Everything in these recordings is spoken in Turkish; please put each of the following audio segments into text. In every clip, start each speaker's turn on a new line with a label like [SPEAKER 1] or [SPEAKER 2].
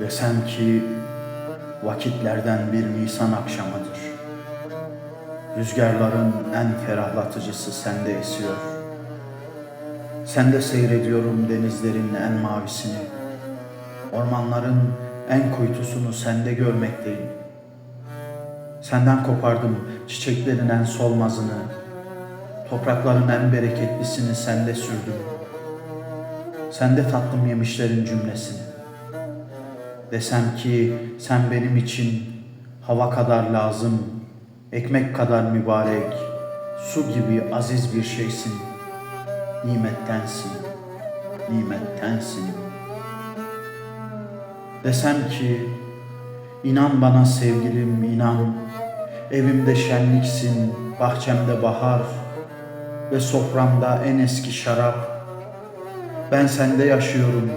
[SPEAKER 1] Desem ki vakitlerden bir Nisan akşamıdır. Rüzgarların en ferahlatıcısı sende esiyor. Sende seyrediyorum denizlerin en mavisini. Ormanların en kuytusunu sende görmekteyim. Senden kopardım çiçeklerin en solmazını. Toprakların en bereketlisini sende sürdüm. Sende tattım yemişlerin cümlesini. Desem ki sen benim için hava kadar lazım, ekmek kadar mübarek, su gibi aziz bir şeysin. Nimettensin, nimettensin. Desem ki inan bana sevgilim inan, evimde şenliksin, bahçemde bahar ve soframda en eski şarap. Ben sende yaşıyorum,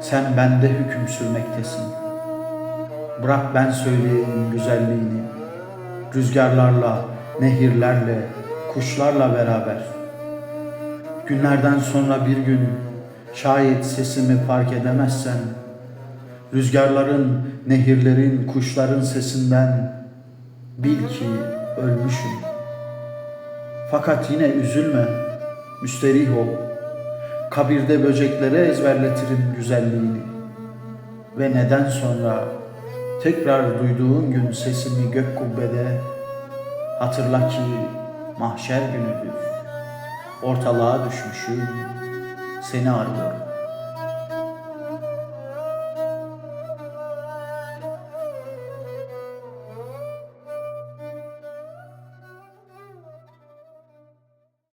[SPEAKER 1] sen bende hüküm sürmektesin. Bırak ben söyleyeyim güzelliğini. Rüzgarlarla, nehirlerle, kuşlarla beraber. Günlerden sonra bir gün şayet sesimi fark edemezsen, rüzgarların, nehirlerin, kuşların sesinden bil ki ölmüşüm. Fakat yine üzülme, müsterih ol. Kabirde böceklere ezberletirim güzelliğini. Ve neden sonra tekrar duyduğun gün sesimi gök kubbede hatırla ki mahşer günüdür. Ortalığa düşmüşüm, seni arıyorum.